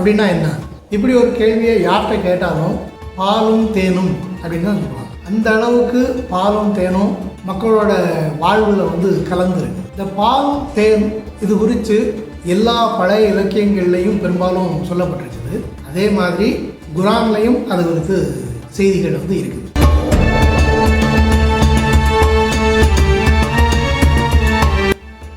அப்படின்னா என்ன? இப்படி ஒரு கேள்வியை யார்கிட்ட கேட்டாலும் பாலும் தேனும் அப்படின்னு தான் சொல்லுவாங்க. அந்த அளவுக்கு பாலும் தேனும் மக்களோட வாழ்வில் வந்து கலந்துருக்கு. இந்த பால் தேன் இது குறித்து எல்லா பழைய இலக்கியங்கள்லையும் பெரும்பாலும் சொல்லப்பட்டிருக்குது. அதே மாதிரி குரான்லையும் அது குறித்து செய்திகள் வந்து இருக்குது.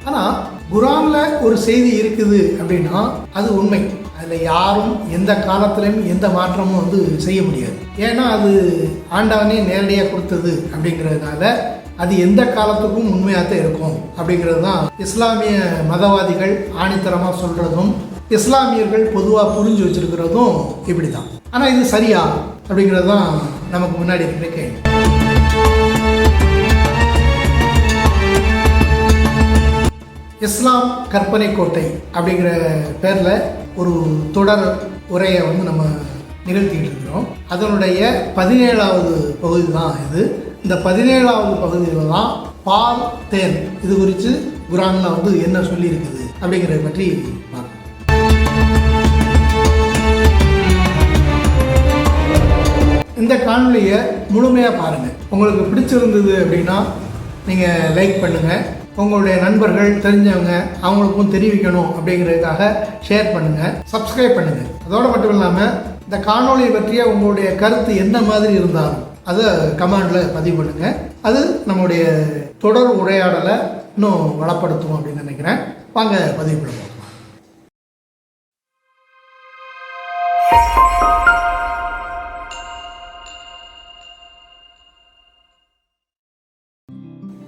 ஆனால் குரானில் ஒரு செய்தி இருக்குது அப்படின்னா அது உண்மை. அதில் யாரும் எந்த காலத்திலையும் எந்த மாற்றமும் வந்து செய்ய முடியாது. ஏன்னா அது ஆண்டவனே நேரடியாக கொடுத்தது அப்படிங்கிறதுனால அது எந்த காலத்துக்கும் உண்மையாக தான் இருக்கும் அப்படிங்கிறது தான் இஸ்லாமிய மதவாதிகள் ஆணித்தரமாக சொல்கிறதும் இஸ்லாமியர்கள் பொதுவாக புரிஞ்சு வச்சிருக்கிறதும் இப்படி தான் ஆனால் இது சரியா அப்படிங்கிறது தான் நமக்கு முன்னாடி இருக்கிற கேள்வி. இஸ்லாம் கற்பனை கோட்டை அப்படிங்கிற பேரில் ஒரு தொடர் உரையை வந்து நம்ம நிகழ்த்திக்கிட்டு இருக்கிறோம். அதனுடைய பதினேழாவது பகுதி தான் இது. இந்த பதினேழாவது பகுதியில் தான் பால் தேன் இது குறித்து குரானில் வந்து என்ன சொல்லியிருக்குது அப்படிங்கிறத பற்றி பார்ப்போம். இந்த காணொலியை முழுமையாக பாருங்கள் உங்களுக்கு பிடிச்சிருந்தது அப்படின்னா நீங்கள் லைக் பண்ணுங்கள் உங்களுடைய நண்பர்கள் தெரிஞ்சவங்க அவங்களுக்கும் தெரிவிக்கணும் அப்படிங்கிறதுக்காக ஷேர் பண்ணுங்கள் சப்ஸ்கிரைப் பண்ணுங்கள் அதோடு மட்டும் இல்லாமல் இந்த காணொலி பற்றிய உங்களுடைய கருத்து என்ன மாதிரி இருந்தாலும் அதை கமெண்டில் பதிவு பண்ணுங்கள் அது நம்முடைய தொடர் உரையாடலை இன்னும் வளப்படுத்துவோம் அப்படின்னு நினைக்கிறேன். வாங்க பதிவு பண்ணுவோம்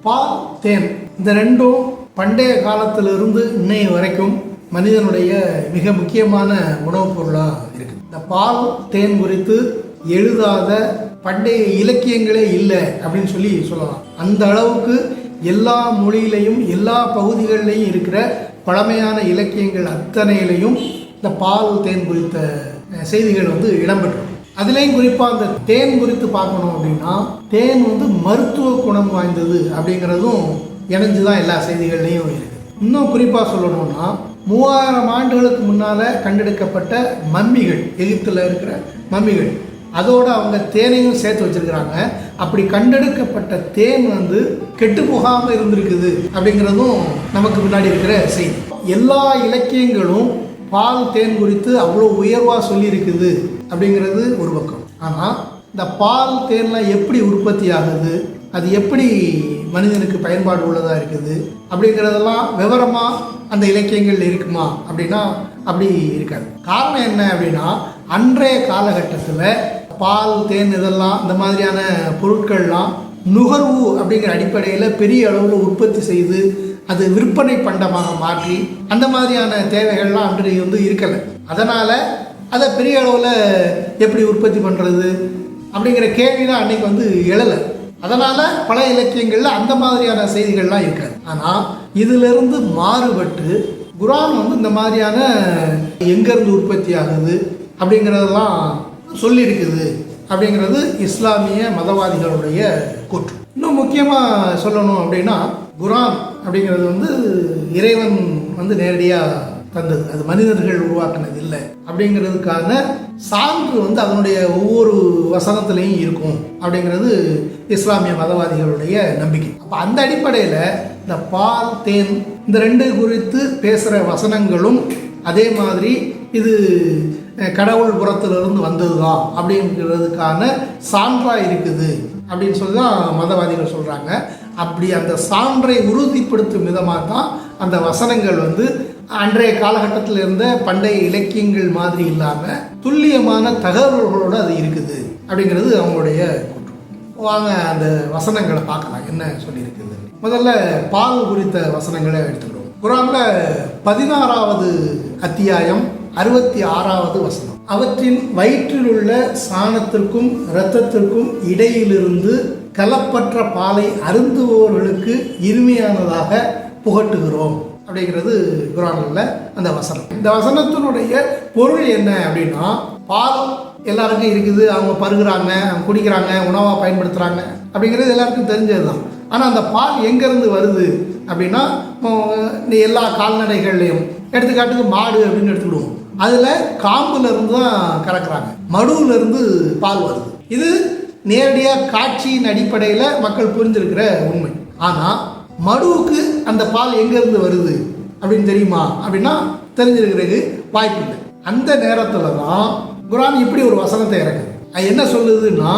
பால் தேன். இந்த ரெண்டும் பண்டைய காலத்திலிருந்து இன்னைய வரைக்கும் மனிதனுடைய மிக முக்கியமான உணவுப் பொருளாக இருக்குது இந்த பால் தேன் குறித்து எழுதாத பண்டைய இலக்கியங்களே இல்லை அப்படின்னு சொல்லி சொல்லலாம். அந்த அளவுக்கு எல்லா மொழியிலையும் எல்லா பகுதிகளிலையும் இருக்கிற பழமையான இலக்கியங்கள் அத்தனையிலையும் இந்த பால் தேன் குறித்த செய்திகள் வந்து இடம்பெற்றிருக்கும் அதுலேயும் குறிப்பாக அந்த தேன் குறித்து பார்க்கணும் அப்படின்னா தேன் வந்து மருத்துவ குணம் வாய்ந்தது அப்படிங்கிறதும் இணைஞ்சு தான் எல்லா செய்திகள்லையும் இருக்குது இன்னும் குறிப்பாக சொல்லணும்னா மூவாயிரம் ஆண்டுகளுக்கு முன்னால் கண்டெடுக்கப்பட்ட மம்மிகள் எகிப்தில் இருக்கிற மம்மிகள் அதோடு அவங்க தேனையும் சேர்த்து வச்சிருக்கிறாங்க. அப்படி கண்டெடுக்கப்பட்ட தேன் வந்து கெட்டு போகாமல் இருந்திருக்குது அப்படிங்கிறதும் நமக்கு முன்னாடி இருக்கிற செய்தி. எல்லா இலக்கியங்களும் பால் தேன் குறித்து அவ்வளோ உயர்வாக சொல்லியிருக்குது அப்படிங்கிறது ஒரு பக்கம். ஆனால் இந்த பால் தேன்லாம் எப்படி உற்பத்தி ஆகுது? அது எப்படி மனிதனுக்கு பயன்பாடு உள்ளதாக இருக்குது? அப்படிங்கிறதெல்லாம் விவரமாக அந்த இலக்கியங்கள் இருக்குமா அப்படின்னா அப்படி இருக்காது. காரணம் என்ன அப்படின்னா அன்றைய காலகட்டத்தில் பால் தேன் இதெல்லாம் இந்த மாதிரியான பொருட்கள்லாம் நுகர்வு அப்படிங்கிற அடிப்படையில் பெரிய அளவில் உற்பத்தி செய்து அது விற்பனை பண்டமாக மாற்றி அந்த மாதிரியான தேவைகள்லாம் அன்றைக்கு வந்து இருக்கலை. அதனால் அதை பெரிய அளவில் எப்படி உற்பத்தி பண்ணுறது அப்படிங்கிற கேள்வி தான் அன்னைக்கு வந்து எழலை. அதனால் பல இலக்கியங்களில் அந்த மாதிரியான செய்திகள்லாம் இருக்காது. ஆனால் இதிலிருந்து மாறுபட்டு குரான் வந்து இந்த மாதிரியான எங்கேருந்து உற்பத்தி ஆகுது அப்படிங்கிறதெல்லாம் சொல்லியிருக்குது அப்படிங்கிறது இஸ்லாமிய மதவாதிகளுடைய கூற்று. இன்னும் முக்கியமாக சொல்லணும் அப்படின்னா குரான் அப்படிங்கிறது வந்து இறைவன் வந்து நேரடியாக தந்தது. அது மனிதர்கள் உருவாக்கினது இல்லை. அப்படிங்கிறதுக்கான சான்று வந்து அதனுடைய ஒவ்வொரு வசனத்திலையும் இருக்கும். அப்படிங்கிறது இஸ்லாமிய மதவாதிகளுடைய நம்பிக்கை. அப்போ அந்த அடிப்படையில் இந்த பால் தேன் இந்த ரெண்டு குறித்து பேசுகிற வசனங்களும் அதே மாதிரி இது கடவுள் புறத்திலிருந்து வந்தது தான் அப்படிங்கிறதுக்கான சான்றாக இருக்குது. அப்படின்னு சொல்லி தான் மதவாதிகள் சொல்கிறாங்க அப்படி அந்த சான்றை உறுதிப்படுத்தும் விதமாக தான் அந்த வசனங்கள் வந்து அன்றைய காலகட்டத்தில் இருந்த பண்டைய இலக்கியங்கள் மாதிரி இல்லாமல் துல்லியமான தகவல்களோடு அது இருக்குது அப்படிங்கிறது அவங்களுடைய கூற்று. வாங்க அந்த வசனங்களை பார்க்கலாம். என்ன சொல்லியிருக்குது முதல்ல பால் குறித்த வசனங்களை எடுத்துக்கிறோம். குரான்ல பதினாறாவது அத்தியாயம் அறுபத்தி ஆறாவது வசனம். அவற்றின் வயிற்றில் உள்ள சாணத்திற்கும் இரத்தத்திற்கும் இடையிலிருந்து கலப்பற்ற பாலை அருந்துபவர்களுக்கு இனிமையானதாக புகட்டுகிறோம். அப்படிங்கிறது குரானில் அந்த வசனம். இந்த வசனத்தினுடைய பொருள் என்ன அப்படின்னா பால் எல்லாருக்கும் இருக்குது அவங்க பருகிறாங்க அவங்க குடிக்கிறாங்க உணவாக பயன்படுத்துகிறாங்க அப்படிங்கிறது எல்லாருக்கும் தெரிஞ்சது தான் ஆனால் அந்த பால் எங்கேருந்து வருது அப்படின்னா இந்த எல்லா கால்நடைகள்லையும். எடுத்துக்காட்டுக்கு மாடு அப்படின்னு எடுத்துக்கிடுவோம். அதில் காம்புலேருந்து தான் கறக்குறாங்க. மடுவிலேருந்து பால் வருது. இது நேரடியாக காட்சியின் அடிப்படையில் மக்கள் புரிஞ்சிருக்கிற உண்மை. ஆனால் மடுவுக்கு அந்த பால் எங்கேருந்து வருது அப்படின்னு தெரியுமா? அப்படின்னா தெரிஞ்சிருக்கிறது வாய்ப்பு இல்லை. அந்த நேரத்தில் தான் குரான் இப்படி ஒரு வசனத்தை இறக்குது. அது என்ன சொல்லுதுன்னா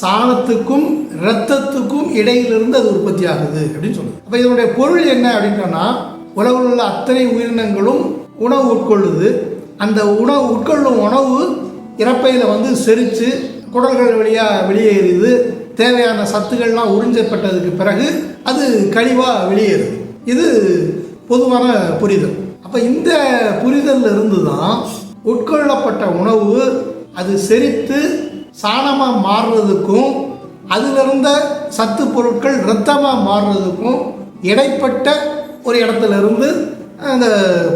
சாணத்துக்கும் இரத்தத்துக்கும் இடையிலிருந்து அது உற்பத்தி ஆகுது அப்படின்னு சொல்லுது. அப்போ இதனுடைய பொருள் என்ன அப்படின்னா உலகில் உள்ள அத்தனை உயிரினங்களும் உணவு உட்கொள்ளுது. அந்த உணவு உட்கொள்ளும் உணவு இறப்பையில் வந்து செரித்து குடல்கள் வழியாக வெளியேறுது தேவையான சத்துக்கள்லாம் உறிஞ்சப்பட்டதுக்கு பிறகு அது கழிவாக வெளியேறுது. இது பொதுவான புரிதல். அப்போ இந்த புரிதல்ல இருந்து தான் உட்கொள்ளப்பட்ட உணவு அது செரித்து சாணமாக மாறுறதுக்கும் அதிலிருந்த சத்து பொருட்கள் இரத்தமாக மாறுறதுக்கும் இடைப்பட்ட ஒரு இடத்துல இருந்து அந்த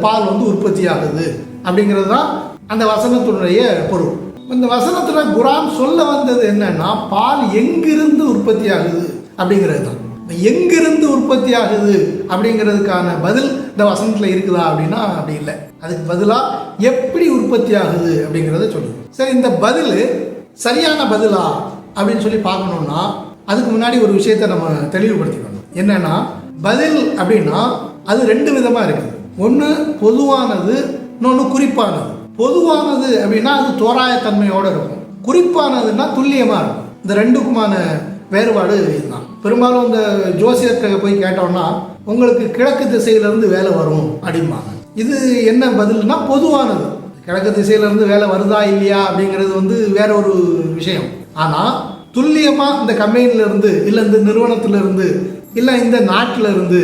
பால் வந்து உற்பத்தி ஆகுது அப்படிங்கிறது தான் அந்த வசனத்தினுடைய பொருள். இந்த வசனத்தில் குரான் சொல்ல வந்தது என்னன்னா பால் எங்கிருந்து உற்பத்தி ஆகுது அப்படிங்கிறது தான் எங்கிருந்து உற்பத்தி ஆகுது அப்படிங்கிறதுக்கான பதில் இந்த வசனத்தில் இருக்குதா அப்படின்னா அப்படி இல்லை. அதுக்கு பதிலாக எப்படி உற்பத்தி ஆகுது அப்படிங்கிறத சொல்லுது சரி இந்த பதில் சரியான பதிலா அப்படின்னு சொல்லி பார்க்கணும்னா அதுக்கு முன்னாடி ஒரு விஷயத்தை நம்ம தெளிவுபடுத்திக்கணும். என்னன்னா பதில் அப்படின்னா அது ரெண்டு விதமாக இருக்குது. ஒன்று பொதுவானது இன்னொன்று குறிப்பானது. பொதுவானது அப்படின்னா அது தோராயத்தன்மையோடு இருக்கும். குறிப்பானதுன்னா துல்லியமாக இருக்கும். இந்த ரெண்டுக்குமான வேறுபாடு இதுதான். பெரும்பாலும் இந்த ஜோசியர்கிட்ட போய் கேட்டோம்னா உங்களுக்கு கிழக்கு திசையிலேருந்து வேலை வரும் அப்படிம்பாங்க. இது என்ன பதில்னா பொதுவானது. கிழக்கு திசையிலேருந்து வேலை வருதா இல்லையா அப்படிங்கிறது வந்து வேற ஒரு விஷயம். ஆனால் துல்லியமாக இந்த கம்பெனிலேருந்து இல்லை இந்த நிறுவனத்திலேருந்து இல்லை இந்த நாட்டில் இருந்து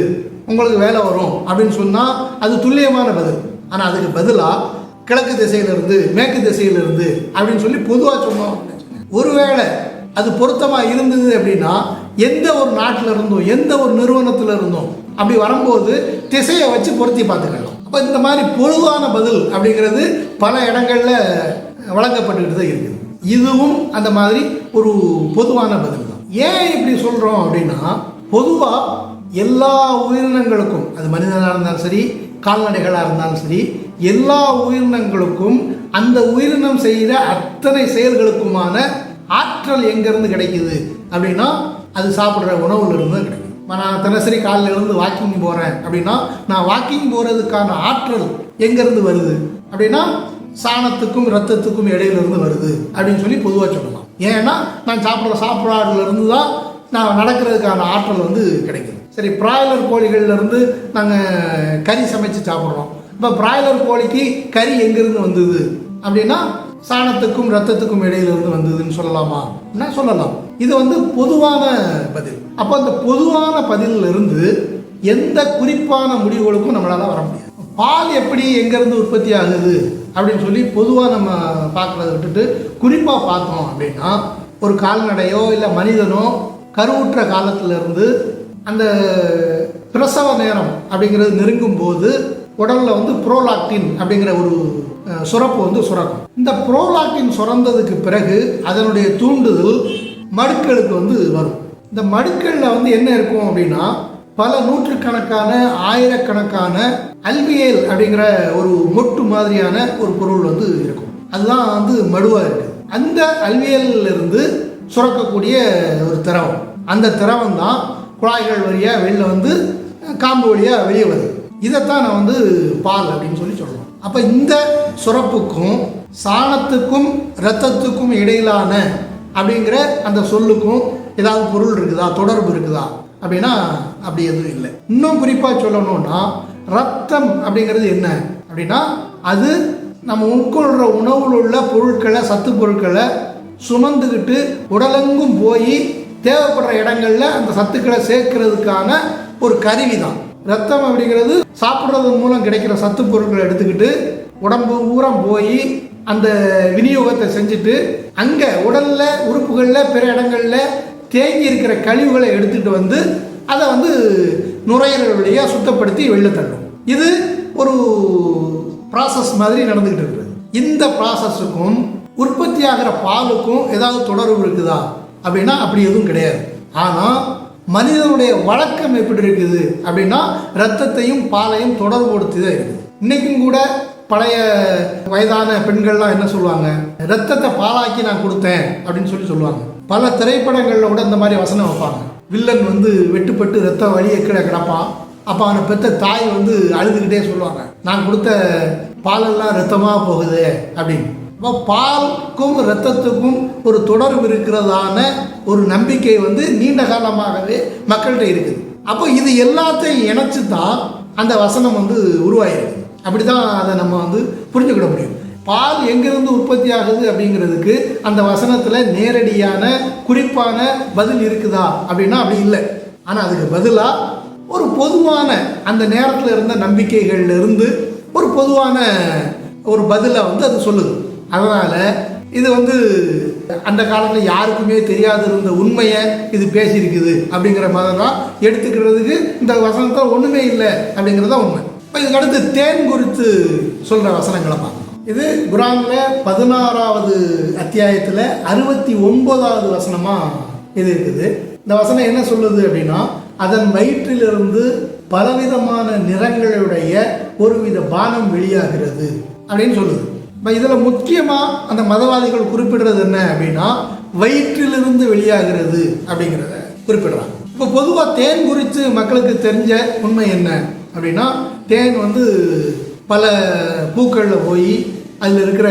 உங்களுக்கு வேலை வரும் அப்படின்னு சொன்னால் அது துல்லியமான பதில். ஆனால் அதுக்கு பதிலாக கிழக்கு திசையிலிருந்து மேற்கு திசையிலிருந்து அப்படின்னு சொல்லி பொதுவாக சொன்னோம். ஒருவேளை அது பொருத்தமாக இருந்தது அப்படின்னா எந்த ஒரு நாட்டில் இருந்தும் எந்த ஒரு நிறுவனத்தில் இருந்தும் அப்படி வரும்போது திசையை வச்சு பொருத்தி பார்த்துக்கலாம். அப்போ இந்த மாதிரி பொதுவான பதில் அப்படிங்கிறது பல இடங்களில் வழங்கப்பட்டுக்கிட்டு தான் இருக்குது. இதுவும் அந்த மாதிரி ஒரு பொதுவான பதில் தான். ஏன் இப்படி சொல்கிறோம் அப்படின்னா பொதுவாக எல்லா உயிரினங்களுக்கும் அது மனிதனாக இருந்தாலும் சரி கால்நடைகளாக இருந்தாலும் சரி எல்லா உயிரினங்களுக்கும் அந்த உயிரினம் செய்கிற அத்தனை செயல்களுக்குமான ஆற்றல் எங்கேருந்து கிடைக்குது அப்படின்னா அது சாப்பிட்ற உணவுலேருந்து கிடைக்கும் நான் தினசரி காலையில் இருந்து வாக்கிங் போகிறேன் அப்படின்னா நான் வாக்கிங் போகிறதுக்கான ஆற்றல் எங்கேருந்து வருது? அப்படின்னா சாணத்துக்கும் ரத்தத்துக்கும் இடையிலிருந்து வருது அப்படின்னு சொல்லி பொதுவாக சொல்லலாம். ஏன்னா நான் சாப்பிட்ற சாப்பாடுலேருந்து தான் நான் நடக்கிறதுக்கான ஆற்றல் வந்து கிடைக்கும் சரி பிராய்லர் கோழிகள்லேருந்து நாங்கள் கறி சமைச்சு சாப்பிட்றோம். இப்போ பிராய்லர் கோழிக்கு கறி எங்கேருந்து வந்தது? அப்படின்னா சாணத்துக்கும் ரத்தத்துக்கும் இடையிலிருந்து வந்ததுன்னு சொல்லலாமா? என்ன சொல்லலாம். இது வந்து பொதுவான பதில். அப்போ அந்த பொதுவான பதிலில் இருந்து எந்த குறிப்பான முடிவுகளுக்கும் நம்மளால் வர முடியாது. பால் எப்படி எங்கேருந்து உற்பத்தி ஆகுது? அப்படின்னு சொல்லி பொதுவாக நம்ம பார்க்குறத விட்டுட்டு குறிப்பாக பார்த்தோம் அப்படின்னா ஒரு கால்நடையோ இல்லை மனிதனோ கருவுற்ற காலத்திலிருந்து அந்த பிரசவ நேரம் அப்படிங்கிறது நெருங்கும் போது உடலில் வந்து புரோலாக்டின் அப்படிங்கிற ஒரு சுரப்பு வந்து சுரக்கும். இந்த புரோலாக்டின் சுரந்ததுக்கு பிறகு அதனுடைய தூண்டுதல் மடுக்களுக்கு வந்து வரும். இந்த மடுக்களில் வந்து என்ன இருக்கும் அப்படின்னா பல நூற்றுக்கணக்கான ஆயிரக்கணக்கான அல்வியல் அப்படிங்கிற ஒரு மொட்டு மாதிரியான ஒரு பொருள் வந்து இருக்கும். அதுதான் வந்து மடுவாக இருக்குது அந்த அல்வியல்ல இருந்து சுரக்கக்கூடிய ஒரு திரவம். அந்த திரவம் தான் குழாய்கள் வழியாக வெளில வந்து காம்பு வழியாக வெளியே வருது. இதைத்தான் நான் வந்து பால் அப்படின்னு சொல்லி சொல்கிறோம் அப்போ இந்த சுரப்புக்கும் சாணத்துக்கும் இரத்தத்துக்கும் இடையிலான அப்படிங்கிற அந்த சொல்லுக்கும் ஏதாவது பொருள் இருக்குதா? தொடர்பு இருக்குதா? அப்படின்னா அப்படி எதுவும் இல்லை. இன்னும் குறிப்பாக சொல்லணும்னா ரத்தம் அப்படிங்கிறது என்ன? அப்படின்னா அது நம்ம உட்கொள்கிற உணவில் உள்ள பொருட்களை சத்து பொருட்களை சுமந்துக்கிட்டு உடலெங்கும் போய் தேவைப்படுற இடங்கள்ல அந்த சத்துக்களை சேர்க்கறதுக்கான ஒரு கருவி தான் ரத்தம் அப்படிங்கிறது சாப்பிட்றது மூலம் கிடைக்கிற சத்து பொருட்களை எடுத்துக்கிட்டு உடம்பு ஊரம் போய் அந்த விநியோகத்தை செஞ்சுட்டு அங்கே உடலில் உறுப்புகளில் பிற இடங்களில் தேங்கி இருக்கிற கழிவுகளை எடுத்துகிட்டு வந்து அதை வந்து நுரையீரல் வழியாக சுத்தப்படுத்தி வெளில தள்ளும். இது ஒரு ப்ராசஸ் மாதிரி நடந்துக்கிட்டு இருக்குது. இந்த ப்ராசஸுக்கும் உற்பத்தி ஆகிற பாலுக்கும் ஏதாவது தொடர்பு இருக்குதா? அப்படின்னா அப்படி எதுவும் கிடையாது. ஆனால் மனிதனுடைய வழக்கம் எப்படி இருக்குது? அப்படின்னா ரத்தத்தையும் பாலையும் தொடர்புபடுத்தி தான் இருக்குது. இன்றைக்கும் கூட பழைய வயதான பெண்கள்லாம் என்ன சொல்லுவாங்க? ரத்தத்தை பாலாக்கி நான் கொடுத்தேன் அப்படின்னு சொல்லி சொல்லுவாங்க. பல திரைப்படங்களில் கூட இந்த மாதிரி வசனம் வைப்பாங்க. வில்லன் வந்து வெட்டுப்பட்டு ரத்த வழியை கீழே கிடப்பான். அப்போ அவனை பெற்ற தாய் வந்து அழுதுகிட்டே சொல்லுவாங்க. நான் கொடுத்த பாலெல்லாம் ரத்தமாக போகுது அப்படின்னு. இப்போ பாலுக்கும் ரத்தத்துக்கும் ஒரு தொடர்பு இருக்கிறதான ஒரு நம்பிக்கை வந்து நீண்ட காலமாகவே மக்கள்கிட்ட இருக்குது. அப்போ இது எல்லாத்தையும் இணைச்சு தான் அந்த வசனம் வந்து உருவாயிருக்கு. அப்படி தான் அதை நம்ம வந்து புரிஞ்சுக்கிட முடியும். பால் எங்கிருந்து உற்பத்தி ஆகுது அப்படிங்கிறதுக்கு அந்த வசனத்தில் நேரடியான குறிப்பான பதில் இருக்குதா அப்படின்னா அப்படி இல்லை. ஆனால் அதுக்கு பதிலாக ஒரு பொதுவான அந்த நேரத்தில் இருந்த நம்பிக்கைகள்லேருந்து ஒரு பொதுவான ஒரு பதிலை வந்து அது சொல்லுது. அதனால் இது வந்து அந்த காலத்தில் யாருக்குமே தெரியாது இருந்த உண்மையை இது பேசியிருக்குது அப்படிங்கிற மாதிரி தான் எடுத்துக்கிறதுக்கு இந்த வசனத்தை ஒன்றுமே இல்லை அப்படிங்கிறது தான் உண்மை. இப்போ இதுக்கடுத்து தேன் குறித்து சொல்கிற வசனங்களை பார்க்கலாம். இது குரானில் பதினாறாவது அத்தியாயத்தில் அறுபத்தி ஒன்பதாவது வசனமாக இது இருக்குது. இந்த வசனம் என்ன சொல்லுது அப்படின்னா அதன் வயிற்றிலிருந்து பலவிதமான நிறங்களுடைய ஒருவித பானம் வெளியாகிறது அப்படின்னு சொல்லுது. இப்போ இதில் முக்கியமாக அந்த மதவாதிகள் குறிப்பிடுறது என்ன அப்படின்னா வயிற்றிலிருந்து வெளியாகிறது அப்படிங்கிறத குறிப்பிடுறாங்க. இப்போ பொதுவாக தேன் குறித்து மக்களுக்கு தெரிஞ்ச உண்மை என்ன அப்படின்னா தேன் வந்து பல பூக்களில் போய் அதில் இருக்கிற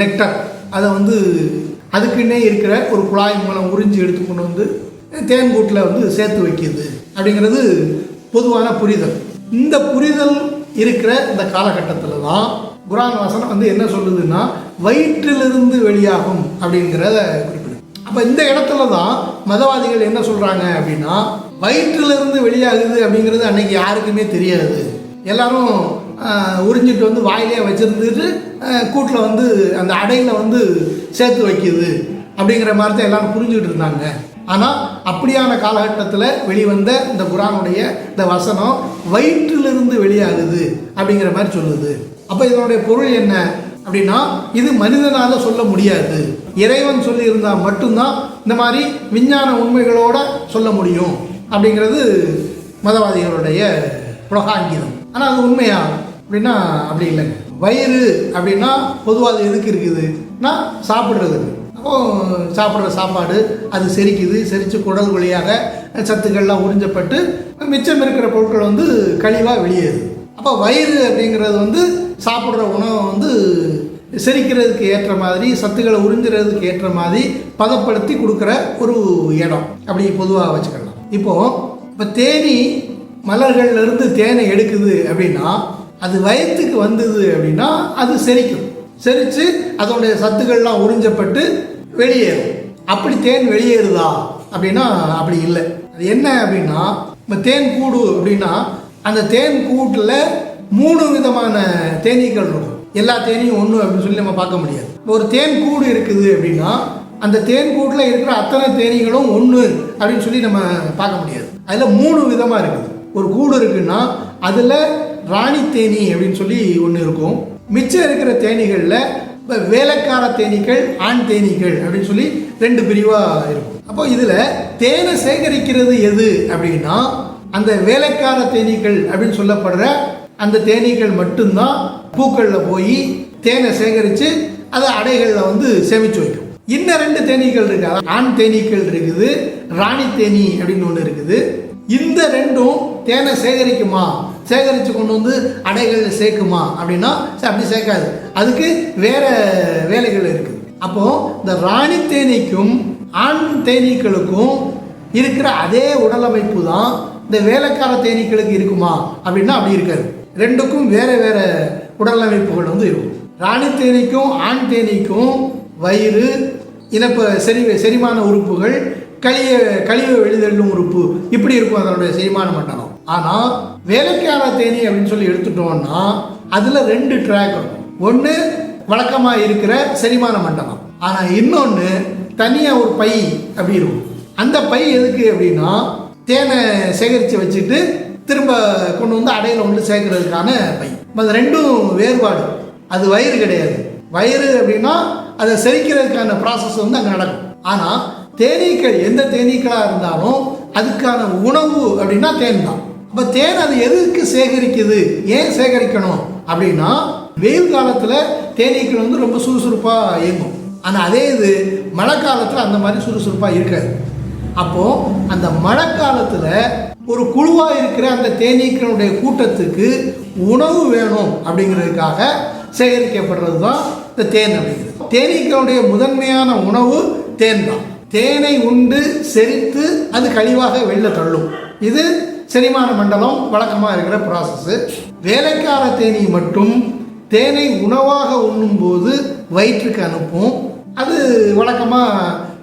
நெக்டர் அதை வந்து அதுக்குன்னே இருக்கிற ஒரு குழாய் மூலம் உறிஞ்சி எடுத்து கொண்டு வந்து தேன் கூட்டில் வந்து சேர்த்து வைக்கிது அப்படிங்கிறது பொதுவான புரிதல். இந்த புரிதல் இருக்கிற இந்த காலகட்டத்தில் தான் குரான் வசனம் வந்து என்ன சொல்லுதுன்னா வயிற்றிலிருந்து வெளியாகும் அப்படிங்கிறத குறிப்பிடும் அப்போ இந்த இடத்துல தான் மதவாதிகள் என்ன சொல்கிறாங்க அப்படின்னா வயிற்றிலிருந்து வெளியாகுது அப்படிங்கிறது அன்னைக்கு யாருக்குமே தெரியாது. எல்லாரும் உறிஞ்சிட்டு வந்து வாயிலே வச்சுருந்துட்டு கூட்டில் வந்து அந்த அடையில் வந்து சேர்த்து வைக்கிது அப்படிங்கிற மாதிரி தான் எல்லாரும் புரிஞ்சுக்கிட்டு இருந்தாங்க. ஆனால் அப்படியான காலகட்டத்தில் வெளிவந்த இந்த குரானுடைய இந்த வசனம் வயிற்றிலிருந்து வெளியாகுது அப்படிங்கிற மாதிரி சொல்லுது. அப்போ இதனுடைய பொருள் என்ன? அப்படின்னா இது மனிதனால் சொல்ல முடியாது. இறைவன் சொல்லியிருந்தால் மட்டும்தான் இந்த மாதிரி விஞ்ஞான உண்மைகளோட சொல்ல முடியும். அப்படிங்கிறது மதவாதிகளுடைய புலகாங்கிதம். ஆனால் அது உண்மையா? அப்படின்னா அப்படி இல்லைங்க. வயிறு அப்படின்னா பொதுவாக அது எதுக்கு இருக்குதுன்னா சாப்பிட்றதுக்கு அப்போ சாப்பிட்ற சாப்பாடு அது செரிக்குது செரித்து குடல் வழியாக சத்துக்கள்லாம் உறிஞ்சப்பட்டு மிச்சம் இருக்கிற பொருட்கள் வந்து கழிவாக வெளியேறுது. அப்போ வயிறு அப்படிங்கிறது வந்து சாப்பிட்ற உணவை வந்து செரிக்கிறதுக்கு ஏற்ற மாதிரி சத்துக்களை உறிஞ்சுறதுக்கு ஏற்ற மாதிரி பதப்படுத்தி கொடுக்குற ஒரு இடம். அப்படி பொதுவாக வச்சுக்கலாம். இப்போது இப்போ தேனி மலர்கள்லேருந்து தேனை எடுக்குது அப்படின்னா அது வயத்துக்கு வந்தது அப்படின்னா அது செரிக்கும். செரித்து அதோடைய சத்துக்கள்லாம் உறிஞ்சப்பட்டு வெளியேறும். அப்படி தேன் வெளியேறுதா அப்படின்னா அப்படி இல்லை. அது என்ன அப்படின்னா இப்போ தேன் கூடு அப்படின்னா அந்த தேன் கூட்டில் மூணு விதமான தேனீக்கள் இருக்கும். எல்லா தேனியும் ஒன்று அப்படின்னு சொல்லி நம்ம பார்க்க முடியாது. ஒரு தேன் கூடு இருக்குது அப்படின்னா அந்த தேன் கூட்டில் இருக்கிற அத்தனை தேனீகளும் ஒன்று அப்படின்னு சொல்லி நம்ம பார்க்க முடியாது. அதில் மூணு விதமாக இருக்குது. ஒரு கூடு இருக்குன்னா அதில் ராணி தேனி அப்படின்னு சொல்லி ஒன்று இருக்கும். மிச்சம் இருக்கிற தேனீகளில் இப்போ வேலைக்கார தேனீக்கள் ஆண் தேனீக்கள் அப்படின்னு சொல்லி ரெண்டு பிரிவாக இருக்கும். அப்போ இதில் தேனை சேகரிக்கிறது எது அப்படின்னா அந்த வேலைக்கார தேனீக்கள் அப்படின்னு சொல்லப்படுற அந்த தேனீக்கள் மட்டும்தான் பூக்களில் போய் தேனை சேகரித்து அதை அடைகளில் வந்து சேமித்து வைக்கும். இன்னும் ரெண்டு தேனீக்கள் இருக்கு. ஆண் தேனீக்கள் இருக்குது ராணி தேனி அப்படின்னு ஒன்று இருக்குது. இந்த ரெண்டும் தேனை சேகரிக்குமா? சேகரித்து கொண்டு வந்து அடைகளில் சேர்க்குமா? அப்படின்னா அப்படி சேர்க்காது. அதுக்கு வேற வேலைகள் இருக்குது அப்போ இந்த ராணி தேனீக்கும் ஆண் தேனீக்களுக்கும் இருக்கிற அதே உடலமைப்பு தான் இந்த வேலைக்கார தேனீக்களுக்கு இருக்குமா? அப்படின்னா அப்படி இருக்காது. ரெண்டுக்கும் வேற வேற உடலமைப்புகள் வந்து இருக்கும். ராணி தேனீக்கும் ஆண் தேனீக்கும் வயிறு இனப்ப செரி செரிமான உறுப்புகள் கழிய கழிவு வெளிதள்ளும் உறுப்பு. இப்படி இருக்கும் அதனுடைய செரிமான மண்டலம். ஆனால் வேலைக்கார தேனி அப்படின்னு சொல்லி எடுத்துட்டோம்னா அதில் ரெண்டு ட்ராக் இருக்கும். ஒன்று வழக்கமாக இருக்கிற செரிமான மண்டலம். ஆனால் இன்னொன்று தனியாக ஒரு பை அப்படி இருக்கும். அந்த பை எதுக்கு அப்படின்னா தேனை சேகரித்து வச்சுட்டு திரும்ப கொண்டு வந்து அடையில் ஒன்று சேர்க்கறதுக்கான பை. அது ரெண்டும் வேறுபாடு. அது வயிறு கிடையாது. வயிறு அப்படின்னா அதை செரிக்கிறதுக்கான ப்ராசஸ் வந்து அங்கே நடக்கும். ஆனால் தேனீக்கள் எந்த தேனீக்களாக இருந்தாலும் அதுக்கான உணவு அப்படின்னா தேன் தான். அப்போ தேன் அது எதுக்கு சேகரிக்குது? ஏன் சேகரிக்கணும்? அப்படின்னா வெயில் காலத்தில் தேனீக்கள் வந்து ரொம்ப சுறுசுறுப்பாக இயங்கும். ஆனால் அதே இது மழை காலத்தில் அந்த மாதிரி சுறுசுறுப்பாக இருக்காது. அப்போது அந்த மழை காலத்தில் ஒரு குழுவாக இருக்கிற அந்த தேனீக்களுடைய கூட்டத்துக்கு உணவு வேணும் அப்படிங்கிறதுக்காக சேகரிக்கப்படுறது தான் இந்த தேன் அப்படிங்கிறது. தேனீக்களுடைய முதன்மையான உணவு தேன் தான் தேனை உண்டு செரித்து அது கழிவாக வெளில தள்ளும். இது செரிமான மண்டலம் வழக்கமாக இருக்கிற ப்ராசஸ்ஸு வேலைக்கார தேனி மட்டும் தேனை உணவாக உண்ணும்போது வயிற்றுக்கு அனுப்பும். அது வழக்கமாக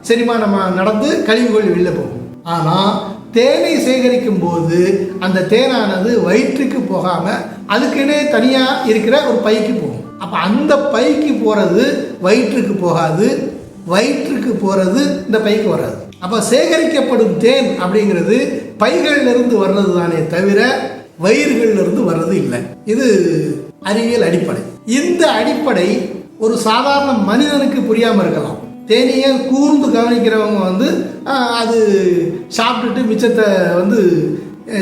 சரிமா நம்ம நடந்து கழிவுகள் வெளில போகும். ஆனால் தேனை சேகரிக்கும் போது அந்த தேனானது வயிற்றுக்கு போகாமல் அதுக்குன்னே தனியாக இருக்கிற ஒரு பைக்கு போகும். அப்போ அந்த பைக்கு போகிறது வயிற்றுக்கு போகாது வயிற்றுக்கு போகிறது இந்த பைக்கு வராது. அப்போ சேகரிக்கப்படும் தேன் அப்படிங்கிறது பைகளிலிருந்து வர்றது தானே தவிர வயிறுகளிலிருந்து வர்றது இல்லை. இது அறிவியல் அடிப்படை. இந்த அடிப்படை ஒரு சாதாரண மனிதனுக்கு புரியாமல் இருக்கலாம். தேனியை கூர்ந்து கவனிக்கிறவங்க வந்து அது சாப்பிட்டுட்டு மிச்சத்தை வந்து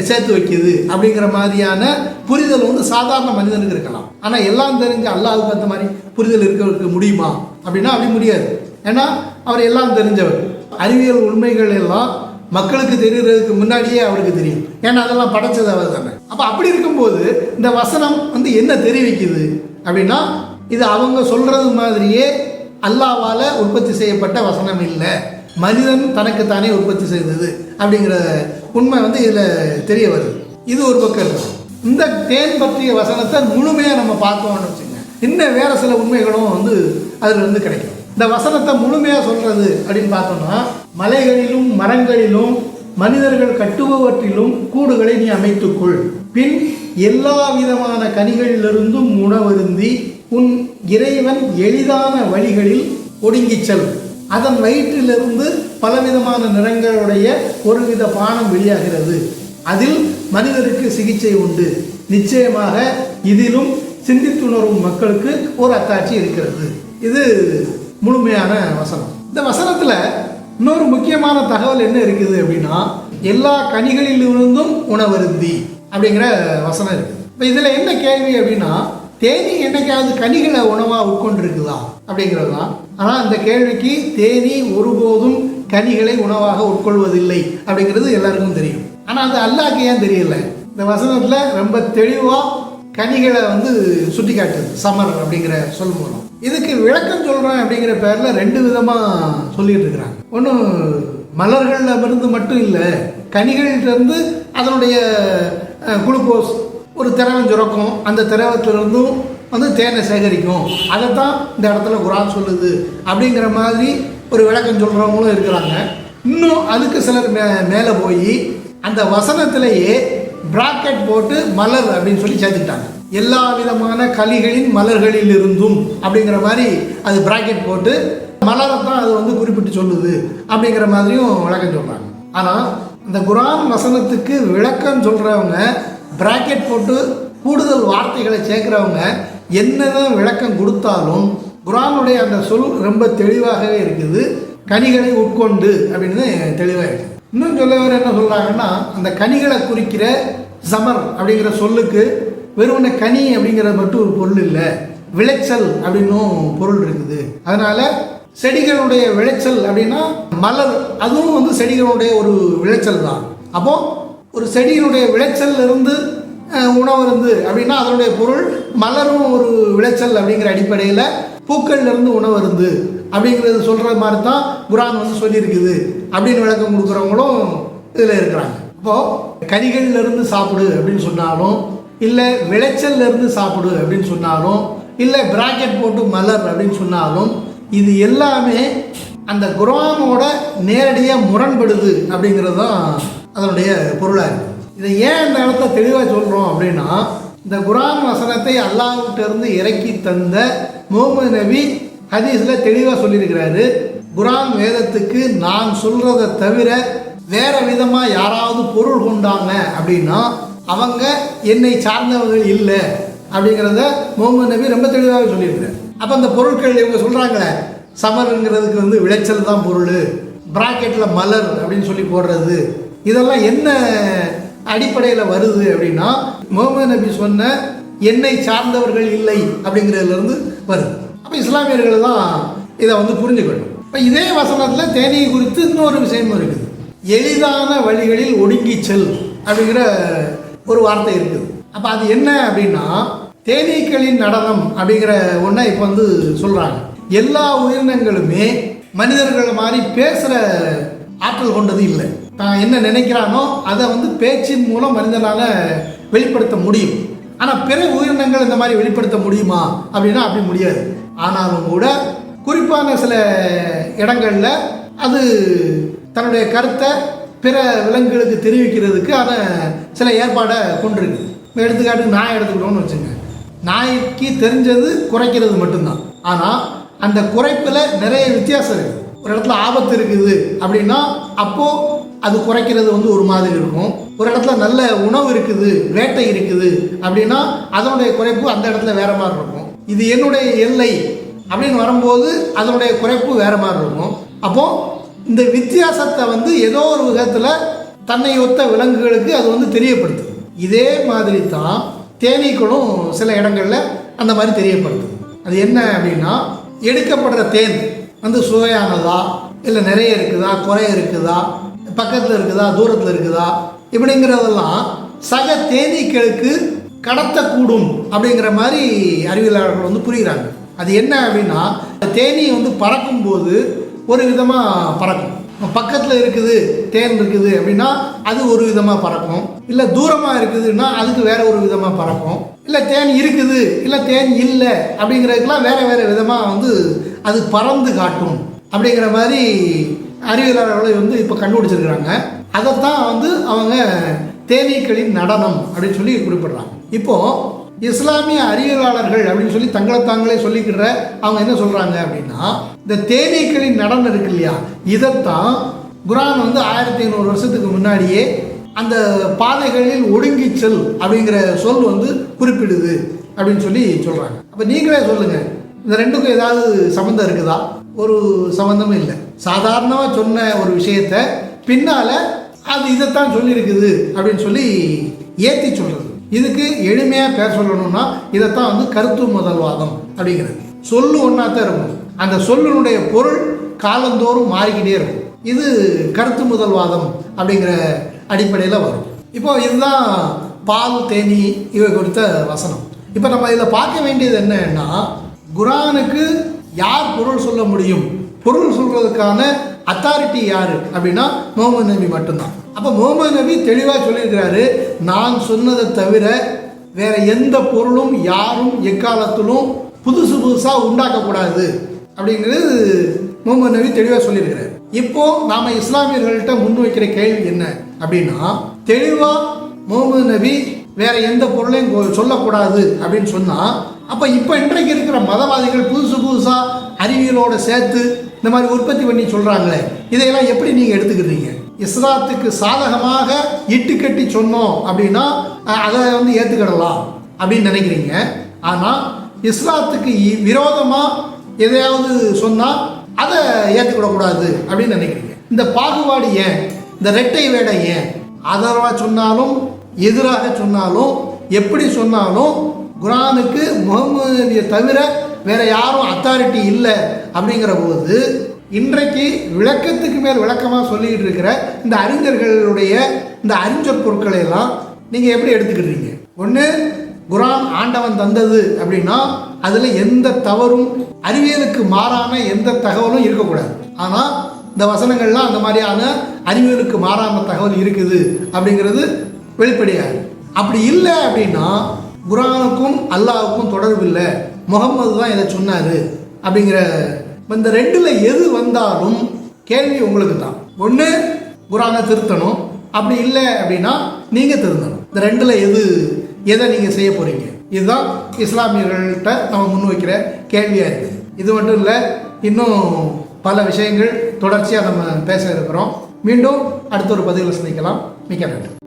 சேர்த்து வைக்குது. அப்படிங்கிற மாதிரியான புரிதல் வந்து சாதாரண மனிதனுக்கு இருக்கலாம். ஆனால் எல்லாம் தெரிஞ்சு அல்லாவுக்கு அந்த மாதிரி புரிதல் இருக்கிறதுக்கு முடியுமா? அப்படின்னா அப்படி முடியாது. ஏன்னா அவர் எல்லாம் தெரிஞ்சவர். அறிவியல் உண்மைகள் எல்லாம் மக்களுக்கு தெரிகிறதுக்கு முன்னாடியே அவருக்கு தெரியும். ஏன்னா அதெல்லாம் படைச்சது அவர் தானே. அப்போ அப்படி இருக்கும்போது இந்த வசனம் வந்து என்ன தெரிவிக்குது? அப்படின்னா இது அவங்க சொல்கிறது மாதிரியே அல்லாவால் உற்பத்தி செய்யப்பட்ட வசனம் இல்லை. மனிதன் தனக்குத்தானே உற்பத்தி செய்தது அப்படிங்கிற உண்மை வந்து இதில் தெரிய வருது. இது ஒரு பக்கம் இருக்கும் இந்த தேன் பற்றிய வசனத்தை முழுமையாக நம்ம பார்த்தோம்னு வச்சுங்க இன்னும் வேறு சில உண்மைகளும் வந்து அதில் கிடைக்கும். இந்த வசனத்தை முழுமையாக சொல்கிறது அப்படின்னு பார்த்தோம்னா மலைகளிலும் மரங்களிலும் மனிதர்கள் கட்டுபவற்றிலும் கூடுகளை நீ அமைத்துக்கொள். பின் எல்லா விதமான கனிகளிலிருந்தும் உணவருந்தி உன் இறைவன் எளிதான வழிகளில் ஒடுங்கிச் செல். அதன் வயிற்றிலிருந்து பலவிதமான நிறங்களுடைய ஒருவித பானம் வெளியாகிறது. அதில் மனிதருக்கு சிகிச்சை உண்டு. நிச்சயமாக இதிலும் சிந்தித்துணரும் மக்களுக்கு ஒரு அத்தாட்சி இருக்கிறது. இது முழுமையான வசனம். இந்த வசனத்தில் இன்னொரு முக்கியமான தகவல் என்ன இருக்குது அப்படின்னா எல்லா கனிகளிலிருந்தும் உணவருந்தி அப்படிங்கிற வசனம் இருக்குது இப்போ இதில் என்ன கேள்வி அப்படின்னா தேனி என்னைக்காவது கனிகளை உணவாக உட்கொண்டிருக்குதா? அப்படிங்கிறது? தான் ஆனால் அந்த கேள்விக்கு தேனி ஒருபோதும் கனிகளை உணவாக உட்கொள்வதில்லை அப்படிங்கிறது எல்லாருக்கும் தெரியும். ஆனால் அது அல்லாக்கு ஏன் தெரியல? இந்த வசனத்தில் ரொம்ப தெளிவாக கனிகளை வந்து சுட்டி காட்டுது சமர் அப்படிங்கிற சொல் மூலம். இதுக்கு விளக்கம் சொல்கிறேன் அப்படிங்கிற பேரில் ரெண்டு விதமாக சொல்லிட்டு இருக்கிறாங்க. ஒன்று மலர்களில் இருந்து மட்டும் இல்லை கனிகள்கிட்டருந்து அதனுடைய குளுக்கோஸ் ஒரு திரவம் சுரக்கும் அந்த திரவத்திலிருந்தும் வந்து தேனை சேகரிக்கும். அதைத்தான் இந்த இடத்துல குரான் சொல்லுது அப்படிங்கிற மாதிரி ஒரு விளக்கம் சொல்கிறவங்களும் இருக்கிறாங்க. இன்னும் அதுக்கு சிலர் மே மேலே போய் அந்த வசனத்திலேயே பிராக்கெட் போட்டு மலர் அப்படின்னு சொல்லி சேர்த்துக்கிட்டாங்க. எல்லா விதமான கலிகளின் மலர்களில் இருந்தும் அப்படிங்கிற மாதிரி அது பிராக்கெட் போட்டு மலரை தான் அது வந்து குறிப்பிட்டு சொல்லுது அப்படிங்கிற மாதிரியும் விளக்கம் சொல்கிறாங்க ஆனால் இந்த குரான் வசனத்துக்கு விளக்கம் சொல்கிறவங்க பிராக்கெட் போட்டு கூடுதல் வார்த்தைகளை சேர்க்குறவங்க என்னதான் விளக்கம் கொடுத்தாலும் குரானுடைய அந்த சொல் ரொம்ப தெளிவாகவே இருக்குது. கனிகளை உட்கொண்டு அப்படின்னு தெளிவாக இருக்குது இன்னும் சொல்லவர் என்ன சொல்கிறாங்கன்னா அந்த கனிகளை குறிக்கிற சமர் அப்படிங்கிற சொல்லுக்கு வெறுமனே கனி அப்படிங்கிறது மட்டும் ஒரு பொருள் இல்லை விளைச்சல் அப்படின்னும் பொருள் இருக்குது. அதனால செடிகளுடைய விளைச்சல் அப்படின்னா மலர் அதுவும் வந்து செடிகளுடைய ஒரு விளைச்சல் தான் அப்போது ஒரு செடியினுடைய விளைச்சல் இருந்து உணவு இருந்து அப்படின்னா அதனுடைய பொருள் மலரும் ஒரு விளைச்சல் அப்படிங்கிற அடிப்படையில் பூக்கள்ல இருந்து உணவு இருந்து அப்படிங்கிறது சொல்கிற மாதிரி தான் குரான் வந்து சொல்லியிருக்குது அப்படின்னு விளக்கம் கொடுக்குறவங்களும் இதில் இருக்கிறாங்க. இப்போது கனிகள்ல இருந்து சாப்பிடு அப்படின்னு சொன்னாலும் இல்லை விளைச்சல்ல இருந்து சாப்பிடு அப்படின்னு சொன்னாலும் இல்லை பிராக்கெட் போட்டு மலர் அப்படின்னு சொன்னாலும் இது எல்லாமே அந்த குரானோட நேரடியாக முரண்படுது அப்படிங்கிறது தான் அதனுடைய பொருளாக இருக்குது இதை ஏன் இந்த இடத்த தெளிவாக சொல்கிறோம் அப்படின்னா இந்த குரான் வசனத்தை அல்லாஹ்கிட்ட இருந்து இறக்கி தந்த முகமது நபி ஹதீஸில் தெளிவாக சொல்லியிருக்கிறாரு குரான் வேதத்துக்கு நான் சொல்கிறத தவிர வேறு விதமாக யாராவது பொருள் கொண்டாங்க அப்படின்னா அவங்க என்னை சார்ந்தவர்கள் இல்லை அப்படிங்கிறத முகமது நபி ரொம்ப தெளிவாக சொல்லியிருக்கிறார். அப்போ அந்த பொருட்கள் இவங்க சொல்கிறாங்களே சமருங்கிறதுக்கு வந்து விளைச்சல் தான் பொருள் ப்ராக்கெட்டில் மலர் அப்படின்னு சொல்லி போடுறது இதெல்லாம் என்ன அடிப்படையில் வருது அப்படின்னா முகமது நபி சொன்ன என்னை சார்ந்தவர்கள் இல்லை அப்படிங்கிறதுலேருந்து வருது. அப்போ இஸ்லாமியர்கள் தான் இதை வந்து புரிஞ்சுக்கணும். இப்போ இதே வசனத்தில் தேனியை குறித்து இன்னொரு விஷயமும் இருக்குது. எளிதான வழிகளில் ஒடுங்கி செல் அப்படிங்கிற ஒரு வார்த்தை இருக்குது. அப்போ அது என்ன அப்படின்னா தேனீக்களின் நடனம் அப்படிங்கிற ஒன்றை இப்போ வந்து சொல்கிறாங்க எல்லா உயிரினங்களுமே மனிதர்கள் மாதிரி பேசுகிற ஆற்றல் கொண்டது இல்லை. என்ன நினைக்கிறானோ அதை வந்து பேச்சின் மூலம் மனிதனால் வெளிப்படுத்த முடியும். ஆனால் பிற உயிரினங்கள் இந்த மாதிரி வெளிப்படுத்த முடியுமா? அப்படின்னா அப்படி முடியாது. ஆனாலும் கூட குறிப்பான சில இடங்களில் அது தன்னுடைய கருத்தை பிற விலங்குகளுக்கு தெரிவிக்கிறதுக்கு அதை சில ஏற்பாடை கொண்டிருக்கு. எடுத்துக்காட்டு எடுத்துக்காட்டுக்கு நாய் எடுத்துக்கிட்டோம்னு வச்சுங்க. நாய்க்கு தெரிஞ்சது குறைக்கிறது மட்டும்தான். ஆனால் அந்த குறைப்பில் நிறைய வித்தியாசம் இருக்குது ஒரு இடத்துல ஆபத்து இருக்குது அப்படின்னா அப்போது அது குறைக்கிறது வந்து ஒரு மாதிரி இருக்கும். ஒரு இடத்துல நல்ல உணவு இருக்குது வேட்டை இருக்குது அப்படின்னா அதனுடைய குறைப்பு அந்த இடத்துல வேற மாதிரி இருக்கும். இது என்னுடைய எல்லை அப்படின்னு வரும்போது அதனுடைய குறைப்பு வேற மாதிரி இருக்கும். அப்போ இந்த வித்தியாசத்தை வந்து ஏதோ ஒரு விதத்தில் தன்னை ஒத்த விலங்குகளுக்கு அது வந்து தெரியப்படுத்துது. இதே மாதிரி தான் தேனீக்களும் சில இடங்களில் அந்த மாதிரி தெரியப்படுத்துது. அது என்ன அப்படின்னா எடுக்கப்படுற தேன் வந்து சுவையானதா? இல்லை நிறைய இருக்குதா? குறை இருக்குதா? பக்கத்தில் இருக்குதா தூரத்தில் இருக்குதா இப்படிங்கிறதெல்லாம் சக தேனீக்களுக்கு கடத்தக்கூடும் அப்படிங்கிற மாதிரி அறிவியலாளர்கள் வந்து புரிகிறாங்க அது என்ன அப்படின்னா தேனீ வந்து பறக்கும்போது ஒரு விதமாக பறக்கும். பக்கத்தில் இருக்குது தேன் இருக்குது அப்படின்னா அது ஒரு விதமாக பறக்கும். இல்லை தூரமாக இருக்குதுன்னா அதுக்கு வேற ஒரு விதமாக பறக்கும். இல்லை தேன் இருக்குது இல்லை தேன் இல்லை அப்படிங்கிறதுக்கெல்லாம் வேற வேற விதமாக வந்து அது பறந்து காட்டும் அப்படிங்கிற மாதிரி அறிவியலாளர்களை வந்து இப்போ கண்டுபிடிச்சிருக்கிறாங்க. அதைத்தான் வந்து அவங்க தேனீக்களின் நடனம் அப்படின்னு சொல்லி குறிப்பிடுறாங்க. இப்போ இஸ்லாமிய அறிவியலாளர்கள் அப்படின்னு சொல்லி தங்களை தாங்களே சொல்லிக்கிற அவங்க என்ன சொல்றாங்க அப்படின்னா இந்த தேனீக்களின் நடனம் இருக்கு இல்லையா? இதைத்தான் குரான் வந்து ஆயிரத்தி ஐநூறு வருஷத்துக்கு முன்னாடியே அந்த பாதைகளில் ஒடுங்கி செல் அப்படிங்கிற சொல் வந்து குறிப்பிடுது அப்படின்னு சொல்லி சொல்றாங்க. அப்ப நீங்களே சொல்லுங்க. இந்த ரெண்டுக்கும் ஏதாவது சம்மந்தம் இருக்குதா? ஒரு சம்மந்தமும் இல்லை. சாதாரணமாக சொன்ன ஒரு விஷயத்த பின்னால் அது இதைத்தான் சொல்லியிருக்குது அப்படின்னு சொல்லி ஏற்றி சொல்கிறது இதுக்கு எளிமையாக பேர் சொல்லணும்னா இதைத்தான் வந்து கருத்து முதல்வாதம் அப்படிங்கிறது. சொல்லு ஒன்றா தான் இருக்கும். அந்த சொல்லினுடைய பொருள் காலந்தோறும் மாறிக்கிட்டே இருக்கும். இது கருத்து முதல்வாதம் அப்படிங்கிற அடிப்படையில் வரும். இப்போ இதுதான் பால் தேனி இவை கொடுத்த வசனம். இப்போ நம்ம இதில் பார்க்க வேண்டியது என்னன்னா குரானுக்கு யார் பொருள் சொல்ல முடியும்? பொருள் சொல்றதுக்கான அத்தாரிட்டி யாரு? அப்படின்னா முகமது நபி மட்டும்தான். அப்போ முகமது நபி தெளிவாக சொல்லியிருக்கிறாரு நான் சொன்னதை தவிர வேற எந்த பொருளும் யாரும் எக்காலத்திலும் புதுசு புதுசாக உண்டாக்கக்கூடாது. அப்படிங்கிறது முகமது நபி தெளிவாக சொல்லியிருக்கிறார். இப்போ நாம இஸ்லாமியர்கள்ட்ட முன்வைக்கிற கேள்வி என்ன? அப்படின்னா தெளிவாக முகமது நபி வேற எந்த பொருளையும் கொ- சொல்லக்கூடாது அப்படின்னு சொன்னால் அப்போ இப்போ இன்றைக்கு இருக்கிற மதவாதிகள் புதுசு புதுசாக அறிவியலோடு சேர்த்து இந்த மாதிரி உற்பத்தி பண்ணி சொல்கிறாங்களே இதையெல்லாம் எப்படி நீங்கள் எடுத்துக்கிறீங்க? இஸ்லாத்துக்கு சாதகமாக இட்டு கட்டி சொன்னோம் அப்படின்னா அதை வந்து ஏற்றுக்கிடலாம் அப்படின்னு நினைக்கிறீங்க. ஆனால் இஸ்லாத்துக்கு இ- எதையாவது சொன்னால் அதை ஏற்றுக்கிடக்கூடாது அப்படின்னு நினைக்கிறீங்க. இந்த பாகுபாடு ஏன்? இந்த ரெட்டை வேடை ஏன்? ஆதரவாக சொன்னாலும் எதிராக சொன்னாலும் எப்படி சொன்னாலும் குரானுக்கு முகமதியை தவிர வேற யாரும் அத்தாரிட்டி இல்லை அப்படிங்கிற போது இன்றைக்கு விளக்கத்துக்கு மேல் விளக்கமாக சொல்லிக்கிட்டு இருக்கிற இந்த அறிஞர்களுடைய இந்த அறிஞர் பொருட்களை எல்லாம் நீங்கள் எப்படி எடுத்துக்கிட்டீங்க ஒன்று குரான் ஆண்டவன் தந்தது அப்படின்னா அதில் எந்த தவறும் அறிவியலுக்கு மாறான எந்த தகவலும் இருக்கக்கூடாது. ஆனால் இந்த வசனங்கள்லாம் அந்த மாதிரியான அறிவியலுக்கு மாறான தகவல் இருக்குது அப்படிங்கிறது வெளிப்படையாது அப்படி இல்லை அப்படின்னா குரானுக்கும் அல்லாவுக்கும் தொடர்பு இல்லை. முகம்மது தான் இதை சொன்னாரு. அப்படிங்கிற இந்த ரெண்டுல எது வந்தாலும் கேள்வி உங்களுக்கு தான். ஒன்று குரானை திருத்தணும். அப்படி இல்லை அப்படின்னா நீங்கள் திருந்தணும். இந்த ரெண்டில் எது எதை நீங்கள் செய்ய போகிறீங்க இதுதான் இஸ்லாமியர்கள்ட்ட நம்ம முன்வைக்கிற கேள்வியாக இருக்குது. இது மட்டும் இல்லை இன்னும் பல விஷயங்கள் தொடர்ச்சியாக நம்ம பேச இருக்கிறோம். மீண்டும் அடுத்த ஒரு பதிவில் சந்திக்கலாம். மிக்க நன்றி.